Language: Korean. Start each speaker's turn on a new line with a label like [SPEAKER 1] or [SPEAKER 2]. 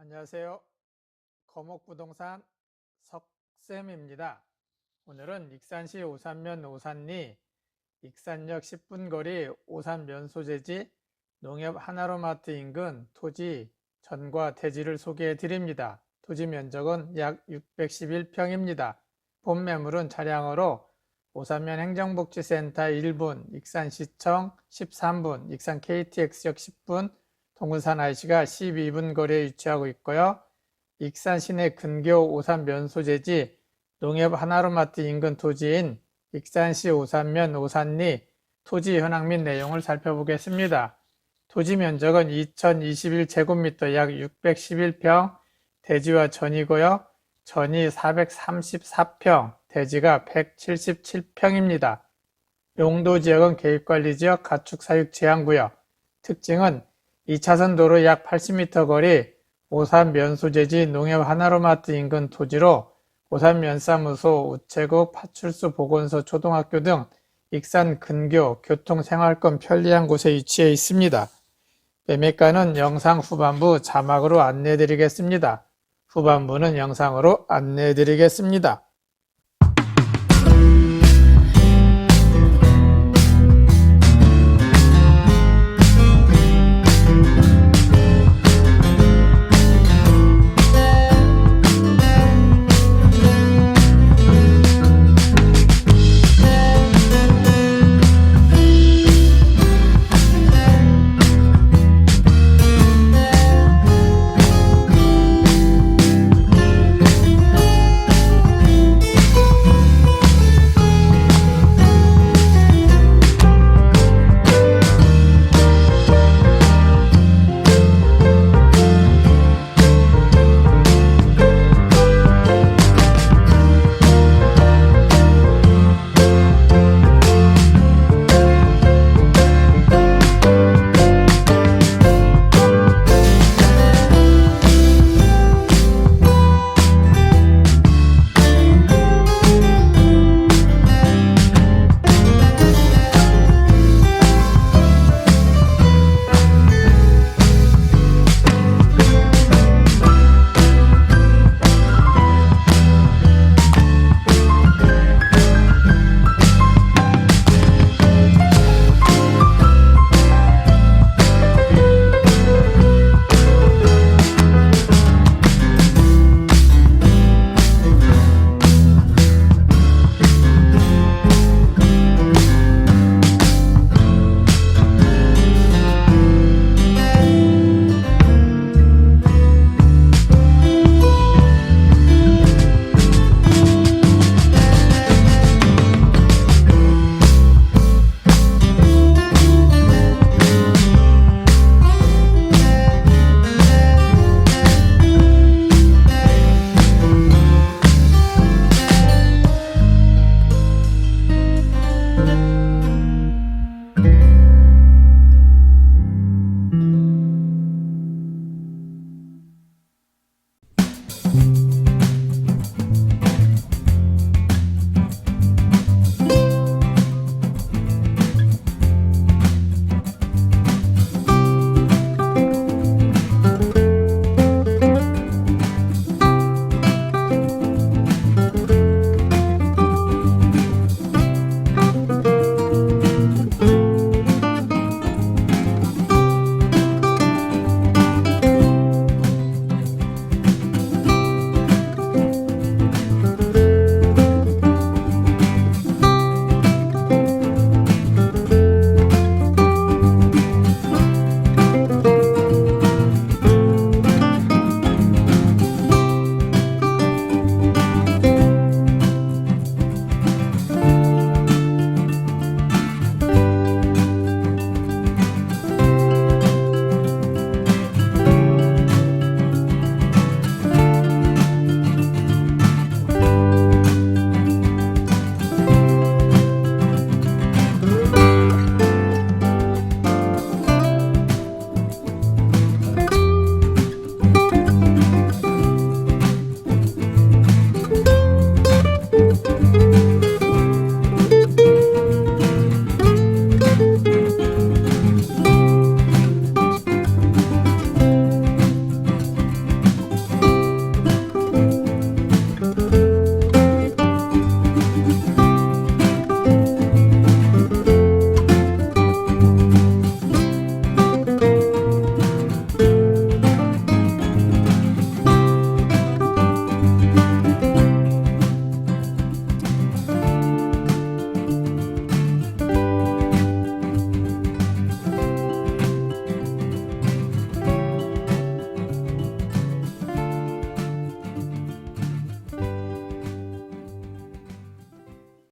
[SPEAKER 1] 안녕하세요. 거목부동산 석쌤입니다. 오늘은 익산시 오산면 오산리 익산역 10분 거리 오산 면 소재지 농협 하나로마트 인근 토지 전과 대지를 소개해 드립니다. 토지 면적은 약 611평입니다. 본 매물은 차량으로 오산면 행정복지센터 1분, 익산시청 13분, 익산 KTX역 10분, 동군산 IC가 12분 거리에 위치하고 있고요. 익산 시내 근교 오산 면소재지 농협 하나로마트 인근 토지인 익산시 오산면 오산리 토지 현황 및 내용을 살펴보겠습니다. 토지 면적은 2021제곱미터 약 611평, 대지와 전이고요. 전이 434평, 대지가 177평입니다. 용도 지역은 개입관리지역 가축사육 제한구역. 특징은 2차선 도로 약 80m 거리 오산 면소재지 농협 하나로마트 인근 토지로 오산 면사무소, 우체국, 파출소, 보건소, 초등학교 등 익산 근교, 교통, 생활권 편리한 곳에 위치해 있습니다. 매매가는 영상 후반부 자막으로 안내해 드리겠습니다. 후반부는 영상으로 안내해 드리겠습니다.